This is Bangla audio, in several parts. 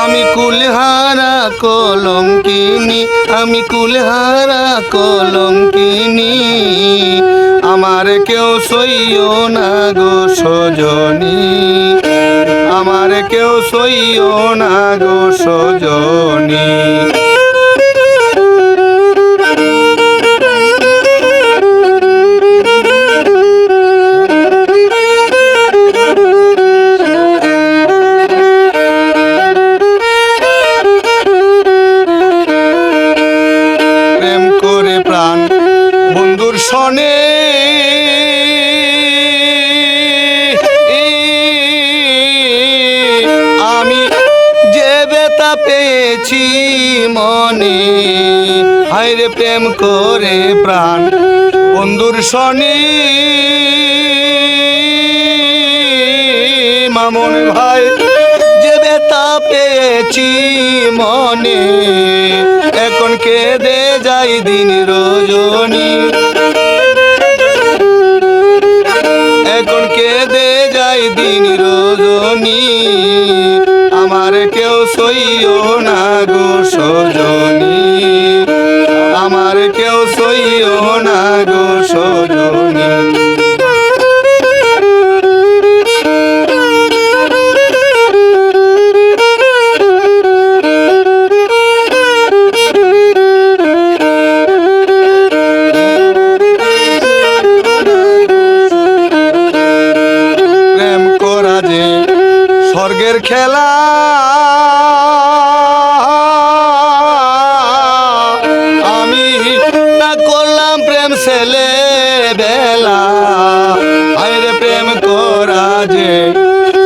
আমি কুলহারা কলম কলঙ্কিনী, আমি কুলহারা কলম কলঙ্কিনী। আমার কেউ সইও না গো সজনী, আমার কেউ সইও না গো সজনী। সনে আমি যে বেতা পেয়েছি মনে, হায়রে প্রেম করে প্রাণ। বন্ধুর সনে মামন ভাই, যে বেতা পেয়েছি মনে, এখন কেঁদে যাই দিন রজনী। দিন রজনী আমার কেউ সইও না গো সজনী। আমার কেউ সইও না গো সজনী। খেলা। আমি না করলাম প্রেম ছেলে বেলা। আরে প্রেম করা যে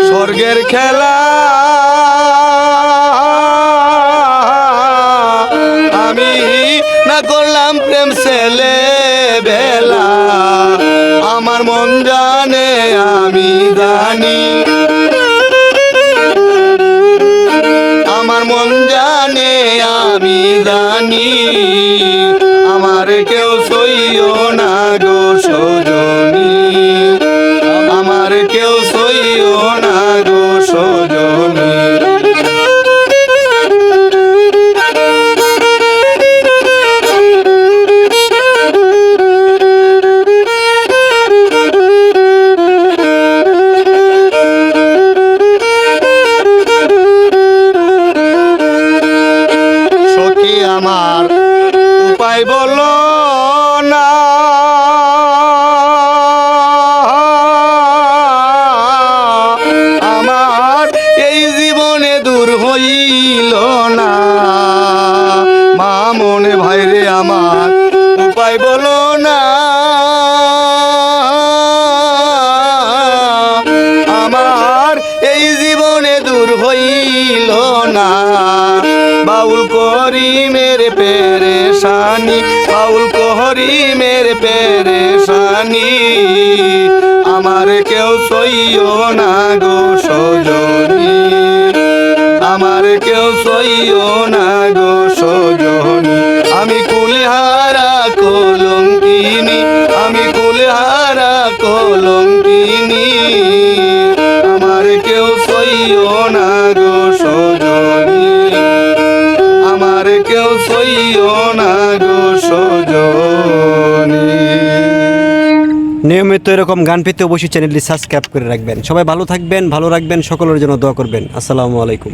স্বর্গের খেলা। আমি না করলাম প্রেম ছেলে বেলা। আমার মন জানে আমি জানি। আমার মন জানে আমি জানি আমার কেউ সইও না গো হইল না। মা মনে ভাইরে আমার, উপায় বলো না। আমার এই জীবনে দূর হইল না। বাউল করি মেরে পেরেশানি, বাউল করি মেরে পেরেশানি। আমার কেউ সইও না গো সজনী কেউ সইও না গো সজনী। আমি কুলহারা কলঙ্কিনী, আমি কুলহারা কলঙ্কিনী। আমার কেউ সইও না গো সজনী। আমার কেউ সইও না গো সজনী। নিয়মিত এরকম গান পেতে অবশ্যই চ্যানেলটি সাবস্ক্রাইব করে রাখবেন। সবাই ভালো থাকবেন, ভালো রাখবেন, সকলের জন্য দোয়া করবেন। আসসালামু আলাইকুম।